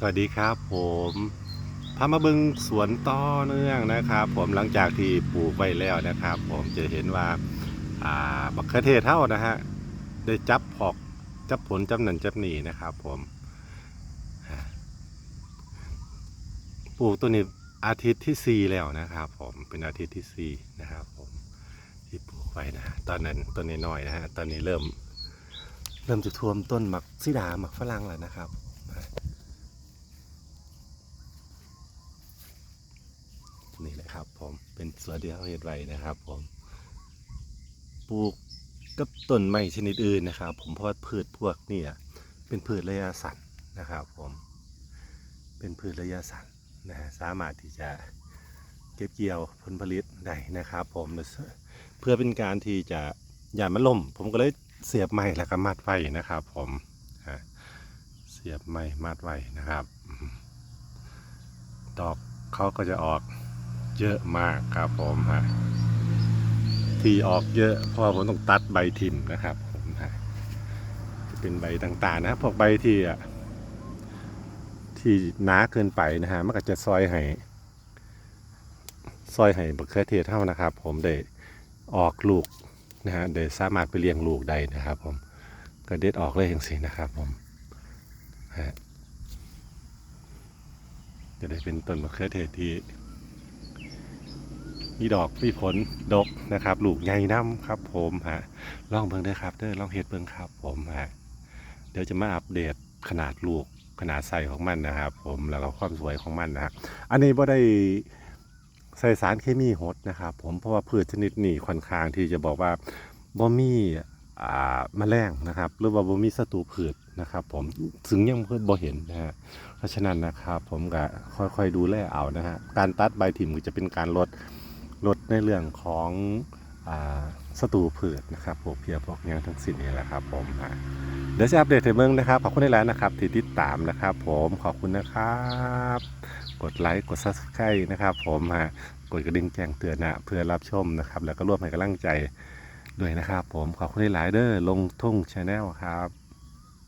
สวัสดีครับผมพามาบิงสวนต่อเนื่องนะครับ ผมหลังจากที่ปลูกไว้แล้วนะครับ ผมจะเห็นว่าบักเขือเทศเท่านะฮะได้จับพอกจับผลจำหนันจับหนีนะครับ ผมปลูกตัวนี้อาทิตย์ที่สี่แล้วนะครับ ผมเป็นอาทิตย์ที่สี่นะครับ ผมที่ปลูกไว้นะตอนนั้นต้นนี้น้อยนะฮะตอนนี้เริ่ม เริ่มจะท่วมต้นหมักซิดาหมักฝรั่งแล้วนะครับ นะครับ ผมเป็นสวนที่เขาเฮ็ดไว้นะครับ ผมปลูกกับต้นไม้ชนิดอื่นนะครับ ผมเพราะว่าพืชพวกนี้อะเป็นพืชระยะสั้นนะครับ ผมเป็นพืชระยะสั้นนะสามารถที่จะเก็บเกี่ยวผลผลิตได้นะครับ ผมเพื่อเป็นการที่จะอย่ามันล่ม ผมก็เลยเสียบไม้แล้วก็มัดไว้นะครับ ผมเสียบไม้มัดไว้นะครับ ดอกเขาก็จะออก เยอะมากครับผมฮะที่ออกเยอะเพราะผมต้องตัดใบทิมนะครับผมฮะจะเป็นใบต่างๆนะครับพวกใบที่อะที่หนาเกินไปนะฮะมันก็จะซอยให้ซอยให้บักเขือเทศเท่านะครับ ผมได้ออกลูกนะฮะได้สามารถไปเลี้ยงลูกได้นะครับ ผมก็เด็ดออกเลยอย่างสินะครับผมฮะจะได้เป็นต้นมะเขือเทศที่ มีดอกมีผลดกนะครับลูกใหญ่น้ำครับ ผมฮะลองเบิ่งได้อครับเด้อลองเฮ็ดเบิ่งครับ ผมฮะเดี๋ยวจะมาอัปเดตขนาดลูกขนาดไซส์ของมันนะครับ ผมแล้วก็ความสวยของมันนะครับอันนี้บ่ได้ใส่สารเคมีหดนะครับ ผมเพราะว่าพืชชนิดนี้ค่อนข้างที่จะบอกว่าบ่มีอ่าแมลงนะครับหรือว่าบ่มีศัตรูพืชนะครับ ผมถึงยังเพิ่นบ่เห็นนะฮะเพราะฉะนั้นนะครับ ผมก็ค่อยๆดูแลเอานะฮะการตัดใบถิ่มก็จะเป็นการลด ลดในเรื่องของศัตรูพืชนะครับพวกเพียพวกยังทั้งสิ้นนี่แหละครับผมอะเดี๋ยวจะอัปเดตให้เบิ่งนะครับขอบคุณได้แล้วนะครับที่ติดตามนะครับ ผมขอบคุณนะครับ กดไลค์กด subscribe นะครับ ผมฮะกดกระดิ่งแจ้งเตือนนะเพื่อรับชมนะครับ แล้วก็ร่วมให้กำลังใจด้วยนะครับ ผมขอบคุณได้หลายเด้อลงทุ่งชาแนลครับ